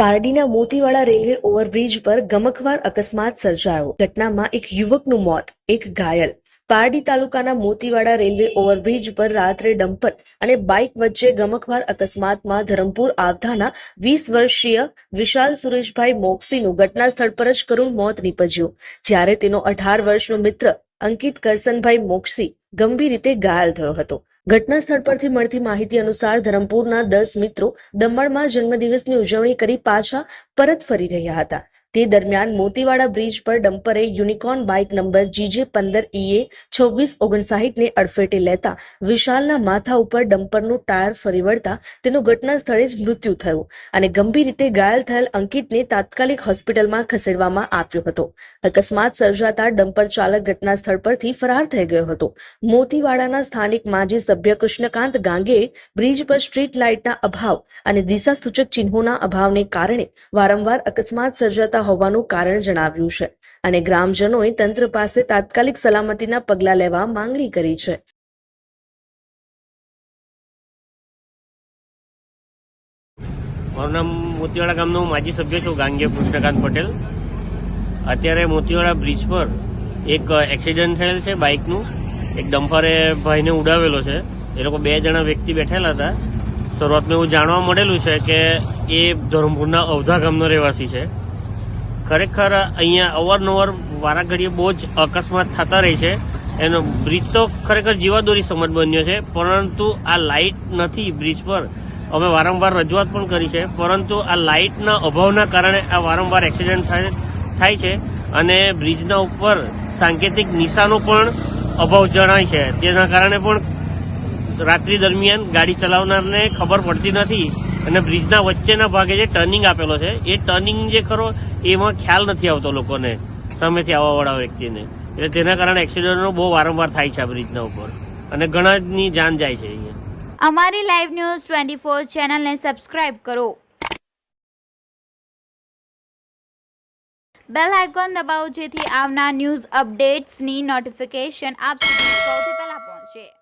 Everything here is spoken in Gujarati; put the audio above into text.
પારડીના મોતીવાડા રેલવે ઓવરબ્રિજ પર ગમખવાર અકસ્માત સર્જાયો. ઘટનામાં એક યુવકનું મોત, એક ઘાયલ. પારડી તાલુકાના મોતીવાડા રેલવે ઓવરબ્રિજ પર રાત્રે ડમ્પર અને બાઇક વચ્ચે ગમખવાર અકસ્માતમાં ધરમપુર આવતાના વીસ વર્ષીય વિશાલ સુરેશભાઈ મોક્ષીનું ઘટના સ્થળ પર જ કરુણ મોત નીપજ્યું. જ્યારે તેનો અઢાર વર્ષનો મિત્ર અંકિત કરસનભાઈ મોક્ષી ગંભીર રીતે ઘાયલ થયો હતો. ઘટના સ્થળ પરથી મળતી માહિતી અનુસાર ધરમપુરના દસ મિત્રો દમણમાં જન્મદિવસની ઉજવણી કરી પાછા પરત ફરી રહ્યા હતા. તે દરમિયાન મોતીવાડા બ્રિજ પર ડમ્પરે યુનિકોર્ન બાઇક નંબર જીજે પંદર ઈએ છવ્વીસ ઓગણસાહીઠને અડફેટે લેતા વિશાલના માથા ઉપર ડમ્પરનું ટાયર ફરી વળતા તેનું ઘટના સ્થળે જ મૃત્યુ થયું અને ગંભીર રીતે ઘાયલ થયેલ અંકિતને તાત્કાલિક હોસ્પિટલમાં ખસેડવામાં આવ્યો હતો. અકસ્માત સર્જાતા ડમ્પર ચાલક ઘટના સ્થળ પરથી ફરાર થઈ ગયો હતો. મોતીવાડાના સ્થાનિક માજી સભ્ય કૃષ્ણકાંત ગાંગેએ બ્રિજ પર સ્ટ્રીટ લાઇટના અભાવ અને દિશા સૂચક ચિહ્નોના અભાવને કારણે વારંવાર અકસ્માત સર્જાતા હોવાનું કારણ જણાવ્યું છે અને ગ્રામજનોએ તંત્ર પાસે તાત્કાલિક સલામતીના પગલાં લેવા માંગણી કરી છે. મારું નામ મોતીવાડા ગામનો માજી સભ્ય છું, ગાંગીય કૃષ્ણકાંત પટેલ. અત્યારે મોતીવાડા બ્રિજ પર એક એક્સિડન્ટ થયેલ છે બાઇકનું. એક ડમ્પરે ભાઈને ઉડાવેલો છે. એ લોકો બે જણા વ્યક્તિ બેઠેલા હતા. શરૂઆતમાં એવું જાણવા મળેલું છે કે એ ધરમપુરના અવધા ગામનો રહેવાસી છે. ખરેખર અહીંયા અવારનવાર વારાઘડીએ બહુ જ અકસ્માત થતા રહે છે. એનો બ્રિજ તો ખરેખર જીવાદોરી સમજ બન્યો છે, પરંતુ આ લાઇટ નથી બ્રિજ પર. અમે વારંવાર રજૂઆત પણ કરી છે, પરંતુ આ લાઇટના અભાવના કારણે આ વારંવાર એક્સિડન્ટ થાય છે અને બ્રિજના ઉપર સાંકેતિક નિશાનો પણ અભાવ જણાય છે. તેના કારણે પણ રાત્રિ દરમિયાન ગાડી ચલાવનારને ખબર પડતી નથી. અને બ્રિજના વચ્ચેના ભાગે જે ટર્નિંગ આપેલો છે, એ ટર્નિંગ જે ખરો, એમાં ખ્યાલ નથી આવતો લોકોને, સામેથી આવવાવાળા વ્યક્તિને. એટલે તેના કારણે એક્સિડન્ટો બહુ વારંવાર થાય છે આ બ્રિજના ઉપર. અને ઘણાની જાન જાય છે અહીંયા. અમારી લાઈવ ન્યૂઝ ટ્વેન્ટી ફોર ચેનલને સબસ્ક્રાઇબ કરો. બેલ આઇકોન દબાવો જેથી આવનાર ન્યૂઝ અપડેટ્સની નોટિફિકેશન આપ સુધી સૌથી પહેલા પહોંચે.